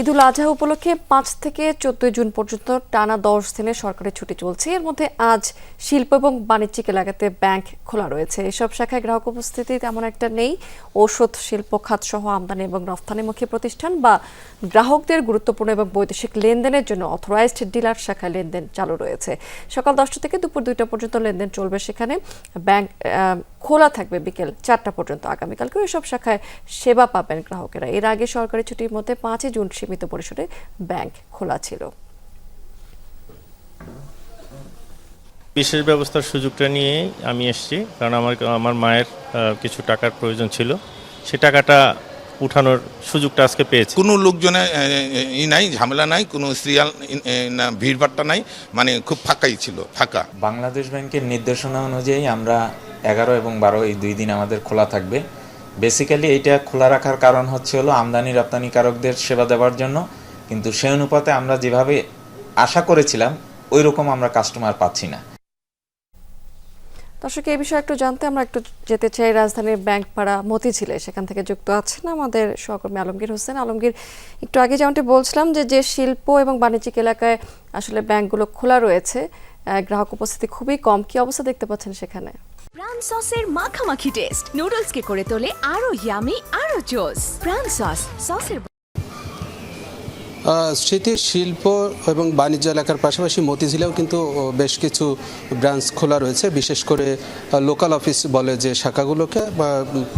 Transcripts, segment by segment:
ঈদুল আজহা উপলক্ষে পাঁচ থেকে চোদ্দই জুন পর্যন্ত টানা দশ দিনের সরকারি ছুটি চলছে। এর মধ্যে আজ শিল্প এবং বাণিজ্যিক এলাকাতে ব্যাংক খোলা রয়েছে। এসব শাখায় গ্রাহক উপস্থিতি তেমন একটা নেই। ঔষধ, শিল্প খাত সহ আমদানি এবং রফতানিমুখী প্রতিষ্ঠান বা গ্রাহকদের গুরুত্বপূর্ণ এবং বৈদেশিক লেনদেনের জন্য অথরাইজড ডিলার শাখায় লেনদেন চালু রয়েছে। সকাল দশটা থেকে দুপুর দুইটা পর্যন্ত লেনদেন চলবে সেখানে। ব্যাংক খোলা থাকবে বিকেল চারটা পর্যন্ত। আগামীকালকেও এসব শাখায় সেবা পাবেন গ্রাহকেরা। এর আগে সরকারি ছুটির মধ্যে পাঁচই জুন সীমিত পরিসরে ব্যাংক খোলা ছিল। বিশেষ ব্যবস্থার সুযোগটা নিয়ে আমি এসেছি কারণ আমার আমার মায়ের কিছু টাকার প্রয়োজন ছিল। সে টাকাটা উঠানোর সুযোগটা আজকে পেয়েছি। কোনো এ, ই নাই ঝামেলা নাই কোনো সিরিয়াল না ভিড়ভাট্টা নাই মানে খুব ফাঁকাই ছিল ফাঁকা। বাংলাদেশ ব্যাংকের নির্দেশনা অনুযায়ী আমরা এগারো এবং বারো এই দুই দিন আমাদের খোলা থাকবে। বেসিক্যালি এটা খোলা রাখার কারণ হচ্ছে হলো আমদানি রপ্তানিকারকদের সেবা দেওয়ার জন্য। কিন্তু সে অনুপাতে আমরা যেভাবে আশা করেছিলাম ওই রকম আমরা কাস্টমার পাচ্ছি না। দর্শক, এই বিষয়ে একটু জানতে আমরা একটু যেতে চাই। রাজধানীর ব্যাংক পাড়া মতিঝিলে সেখান থেকে যুক্ত আছেন আমাদের সহকর্মী আলমগীর হোসেন। আলমগীর, একটু আগে যেমনটি বলছিলাম যে যে শিল্প এবং বাণিজ্যিক এলাকায় আসলে ব্যাংকগুলো খোলা রয়েছে গ্রাহক উপস্থিতি খুবই কম। কি অবস্থা দেখতে পাচ্ছেন সেখানে? প্রাণ সসের মাখামাখি টেস্ট। নুডলসকে করে তোলে আরও ইয়ামি আরও জোস প্রাণ সস, সসের স্মৃতির শিল্প এবং বাণিজ্য এলাকার পাশাপাশি মতিঝিলেও কিন্তু বেশ কিছু ব্রাঞ্চ খোলা রয়েছে। বিশেষ করে লোকাল অফিস বলে যে শাখাগুলোকে, বা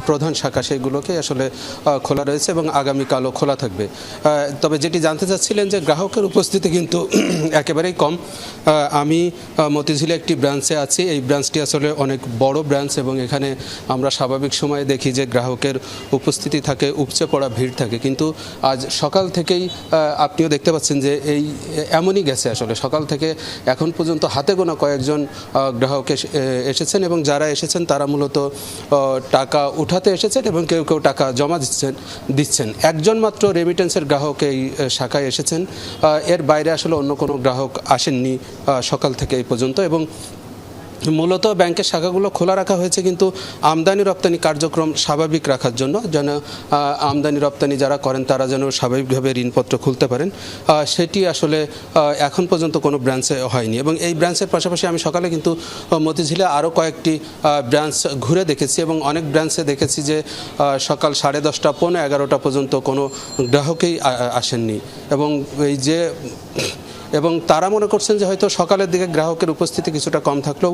প্রধান শাখা সেগুলোকে আসলে খোলা রয়েছে এবং আগামীকালও খোলা থাকবে। তবে যেটি জানতে চাচ্ছিলেন যে গ্রাহকের উপস্থিতি কিন্তু একেবারেই কম। আমি মতিঝিলে একটি ব্রাঞ্চে আছি। এই ব্রাঞ্চটি আসলে অনেক বড় ব্রাঞ্চ এবং এখানে আমরা স্বাভাবিক সময়ে দেখি যে গ্রাহকের উপস্থিতি থাকে, উপচে পড়া ভিড় থাকে। কিন্তু আজ সকাল থেকেই আপনিও দেখতে পাচ্ছেন যে এই, এমনই গেছে আসলে। সকাল থেকে এখন পর্যন্ত হাতে গোনা কয়েকজন গ্রাহক এসে- এসেছেন এবং যারা এসেছেন তারা মূলত টাকা উঠাতে এসেছেন এবং কেউ কেউ টাকা জমা দিচ্ছেন দিচ্ছেন। একজন মাত্র রেমিটেন্সের গ্রাহক এই শাখায় এসেছেন। এর বাইরে আসলে অন্য কোনো গ্রাহক আসেননি সকাল থেকে এই পর্যন্ত এবং মূলত ব্যাংকের শাখাগুলো খোলা রাখা হয়েছে কিন্তু আমদানি রপ্তানি কার্যক্রম স্বাভাবিক রাখার জন্য, যেন আমদানি রপ্তানি যারা করেন তারা যেন স্বাভাবিকভাবে ঋণপত্র খুলতে পারেন। সেটি আসলে এখন পর্যন্ত কোনো ব্রাঞ্চে হয়নি এবং এই ব্রাঞ্চের পাশাপাশি আমি সকালে কিন্তু মতিঝিলে আরও কয়েকটি ব্রাঞ্চ ঘুরে দেখেছি এবং অনেক ব্রাঞ্চে দেখেছি যে সকাল সাড়ে দশটা, পৌনে এগারোটা পর্যন্ত কোনো গ্রাহকেই আসেননি এবং এই যে এবং তারা মনে করছেন যে হয়তো সকালের দিকে গ্রাহকের উপস্থিতি কিছুটা কম থাকলেও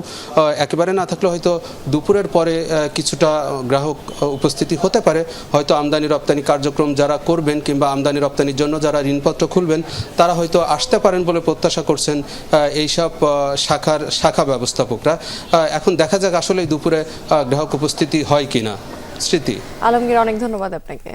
একেবারে না থাকলেও হয়তো দুপুরের পরে কিছুটা গ্রাহক উপস্থিতি হতে পারে। হয়তো আমদানি রপ্তানি কার্যক্রম যারা করবেন কিংবা আমদানি রপ্তানির জন্য যারা ঋণপত্র খুলবেন, তারা হয়তো আসতে পারেন বলে প্রত্যাশা করছেন এইসব শাখার, শাখা ব্যবস্থাপকরা। এখন দেখা যাক আসলে দুপুরে গ্রাহক উপস্থিতি হয় কিনা। স্মৃতি। আলমগীর, অনেক ধন্যবাদ আপনাকে।